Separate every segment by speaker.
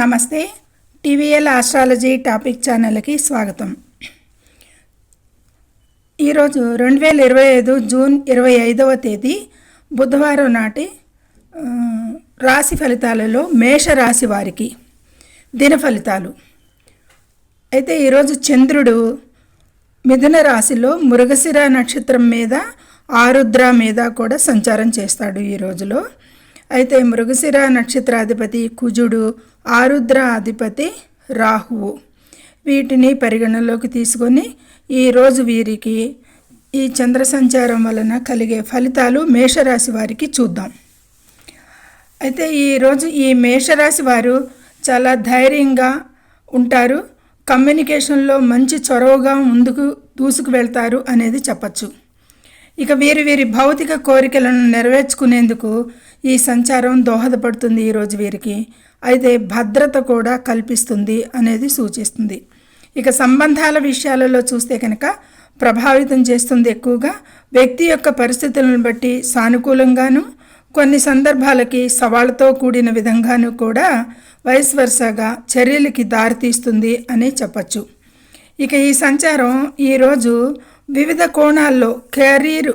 Speaker 1: నమస్తే. TVL astrology topic ఛానల్కి స్వాగతం. ఈరోజు రెండు వేల ఇరవై ఐదు జూన్ ఇరవై ఐదవ తేదీ బుధవారం నాటి రాశి ఫలితాలలో మేషరాశి వారికి దిన ఫలితాలు. అయితే ఈరోజు చంద్రుడు మిథున రాశిలో మృగశిర నక్షత్రం మీద ఆరుద్ర మీద కూడా సంచారం చేస్తాడు ఈ రోజులో. అయితే మృగశిర నక్షత్రాధిపతి కుజుడు ఆరుద్ర అధిపతి రాహువు. వీటిని పరిగణలోకి తీసుకొని ఈరోజు వీరికి ఈ చంద్ర సంచారం వలన కలిగే ఫలితాలు మేషరాశి వారికి చూద్దాం. అయితే ఈరోజు ఈ మేషరాశి వారు చాలా ధైర్యంగా ఉంటారు కమ్యూనికేషన్లో మంచి చొరవగా ముందుకు దూసుకు వెళ్తారు అనేది చెప్పచ్చు. ఇక వీరి వీరి భౌతిక కోరికలను నెరవేర్చుకునేందుకు ఈ సంచారం దోహదపడుతుంది ఈరోజు వీరికి. అయితే భద్రత కూడా కల్పిస్తుంది అనేది సూచిస్తుంది. ఇక సంబంధాల విషయాలలో చూస్తే కనుక ప్రభావితం చేస్తుంది ఎక్కువగా. వ్యక్తి యొక్క పరిస్థితులను బట్టి సానుకూలంగాను కొన్ని సందర్భాలకి సవాళ్ళతో కూడిన విధంగాను కూడా వయస్ వరుసగా చర్యలకి దారితీస్తుంది అని చెప్పచ్చు. ఇక ఈ సంచారం ఈరోజు వివిధ కోణాల్లో కెరీర్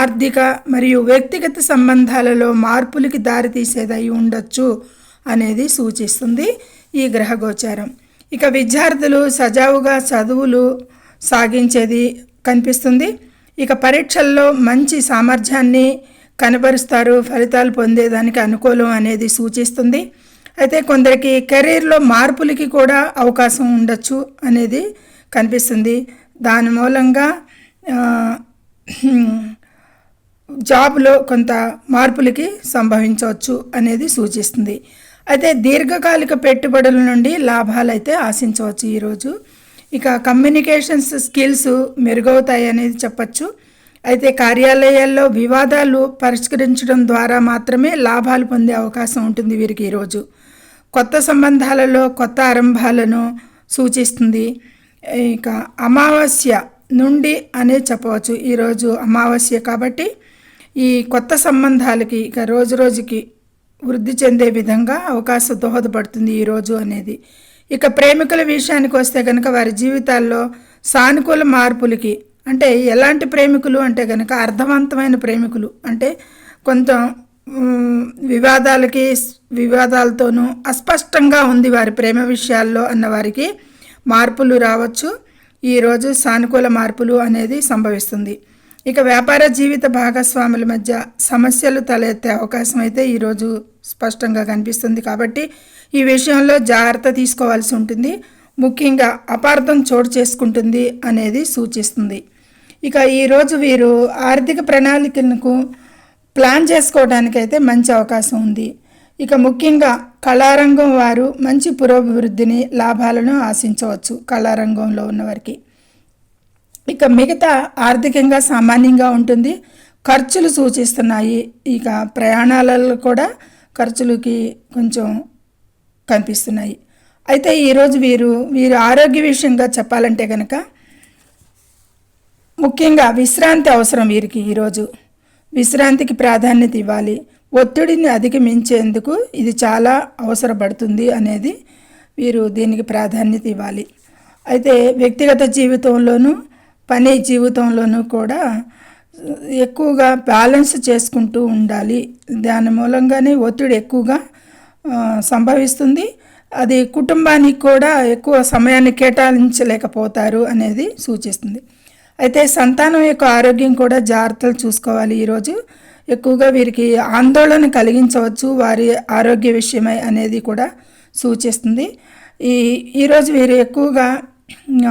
Speaker 1: ఆర్థిక మరియు వ్యక్తిగత సంబంధాలలో మార్పులకి దారితీసేదై ఉండొచ్చు అనేది సూచిస్తుంది ఈ గ్రహగోచారం ఇక విద్యార్థులు సజావుగా చదువులు సాగించేది కనిపిస్తుంది. ఇక పరీక్షల్లో మంచి సామర్థ్యాన్ని కనబరుస్తారు ఫలితాలు పొందేదానికి అనుకూలం అనేది సూచిస్తుంది. అయితే కొందరికి కెరీర్లో మార్పులకి కూడా అవకాశం ఉండొచ్చు అనేది కనిపిస్తుంది. దాని మూలంగా జాబ్లో కొంత మార్పులకి సంభవించవచ్చు అనేది సూచిస్తుంది. అయితే దీర్ఘకాలిక పెట్టుబడుల నుండి లాభాలు అయితే ఆశించవచ్చు ఈరోజు ఇక కమ్యూనికేషన్స్ స్కిల్స్ మెరుగవుతాయి అనేది చెప్పచ్చు. అయితే కార్యాలయాల్లో వివాదాలు పరిష్కరించడం ద్వారా మాత్రమే లాభాలు పొందే అవకాశం ఉంటుంది వీరికి ఈరోజు కొత్త సంబంధాలలో కొత్త ఆరంభాలను సూచిస్తుంది. ఇక అమావాస్య నుండి అనే చెప్పవచ్చు. ఈరోజు అమావాస్య కాబట్టి ఈ కొత్త సంబంధాలకి ఇక రోజు రోజుకి వృద్ధి చెందే విధంగా అవకాశం దోహదపడుతుంది ఈరోజు అనేది. ఇక ప్రేమికుల విషయానికి వస్తే కనుక వారి జీవితాల్లో సానుకూల మార్పులకి అంటే ఎలాంటి ప్రేమికులు అంటే కనుక అర్థవంతమైన ప్రేమికులు అంటే కొంత వివాదాలకి వివాదాలతోనూ అస్పష్టంగా ఉంది వారి ప్రేమ విషయాల్లో అన్న వారికి మార్పులు రావచ్చు. ఈరోజు సానుకూల మార్పులు అనేది సంభవిస్తుంది. ఇక వ్యాపార జీవిత భాగస్వాముల మధ్య సమస్యలు తలెత్తే అవకాశం అయితే ఈరోజు స్పష్టంగా కనిపిస్తుంది కాబట్టి ఈ విషయంలో జాగ్రత్త తీసుకోవాల్సి ఉంటుంది. ముఖ్యంగా అపార్థం చోటు చేసుకుంటుంది అనేది సూచిస్తుంది. ఇక ఈరోజు వీరు ఆర్థిక ప్రణాళికలకు ప్లాన్ చేసుకోవడానికైతే మంచి అవకాశం ఉంది. ఇక ముఖ్యంగా కళారంగం వారు మంచి పురోభివృద్ధిని లాభాలను ఆశించవచ్చు కళారంగంలో ఉన్నవారికి. ఇక మిగతా ఆర్థికంగా సామాన్యంగా ఉంటుంది. ఖర్చులు సూచిస్తున్నాయి. ఇక ప్రయాణాలలో కూడా ఖర్చులకి కొంచెం కనిపిస్తున్నాయి. అయితే ఈరోజు వీరు వీరు ఆరోగ్య విషయంగా చెప్పాలంటే కనుక ముఖ్యంగా విశ్రాంతి అవసరం వీరికి ఈరోజు విశ్రాంతికి ప్రాధాన్యత ఇవ్వాలి. ఒత్తిడిని అధిగమించేందుకు ఇది చాలా అవసరపడుతుంది అనేది వీరు దీనికి ప్రాధాన్యత ఇవ్వాలి. అయితే వ్యక్తిగత జీవితంలోనూ పని జీవితంలోనూ కూడా ఎక్కువగా బ్యాలెన్స్ చేసుకుంటూ ఉండాలి. దాని మూలంగానే ఒత్తిడి ఎక్కువగా సంభవిస్తుంది. అది కుటుంబానికి కూడా ఎక్కువ సమయాన్ని కేటాయించలేకపోతారు అనేది సూచిస్తుంది. అయితే సంతానం యొక్క ఆరోగ్యం కూడా జాగ్రత్తలు చూసుకోవాలి ఈరోజు. ఎక్కువగా వీరికి ఆందోళన కలిగించవచ్చు వారి ఆరోగ్య విషయమై అనేది కూడా సూచిస్తుంది. ఈ ఈరోజు వీరు ఎక్కువగా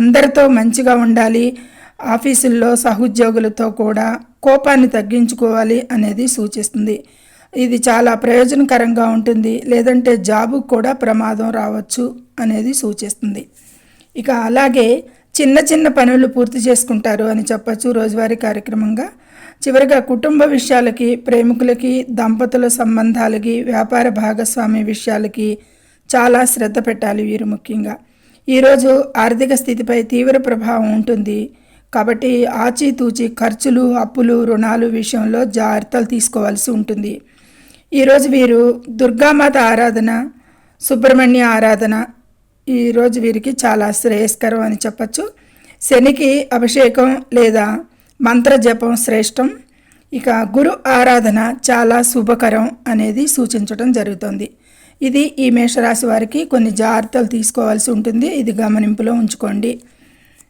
Speaker 1: అందరితో మంచిగా ఉండాలి. ఆఫీసుల్లో సహోద్యోగులతో కూడా కోపాన్ని తగ్గించుకోవాలి అనేది సూచిస్తుంది. ఇది చాలా ప్రయోజనకరంగా ఉంటుంది. లేదంటే జాబుకు కూడా ప్రమాదం రావచ్చు అనేది సూచిస్తుంది. ఇక అలాగే చిన్న చిన్న పనులు పూర్తి చేసుకుంటారు అని చెప్పచ్చు రోజువారీ కార్యక్రమంగా. చివరిగా కుటుంబ విషయాలకి ప్రేమికులకి దంపతుల సంబంధాలకి వ్యాపార భాగస్వామి విషయాలకి చాలా శ్రద్ధ పెట్టాలి వీరు ముఖ్యంగా. ఈరోజు ఆర్థిక స్థితిపై తీవ్ర ప్రభావం ఉంటుంది. కాబట్టి ఆచితూచి ఖర్చులు అప్పులు రుణాలు విషయంలో జాగ్రత్తలు తీసుకోవాల్సి ఉంటుంది. ఈరోజు వీరు దుర్గామాత ఆరాధన సుబ్రహ్మణ్య ఆరాధన ఈరోజు వీరికి చాలా శ్రేయస్కరం అని చెప్పచ్చు. శనికి అభిషేకం లేదా మంత్ర జపం శ్రేష్టం. ఇక గురు ఆరాధన చాలా శుభకరం అనేది సూచించడం జరుగుతుంది. ఇది ఈ మేషరాశి వారికి కొన్ని జాగ్రత్తలు తీసుకోవాల్సి ఉంటుంది. ఇది గమనింపులో ఉంచుకోండి.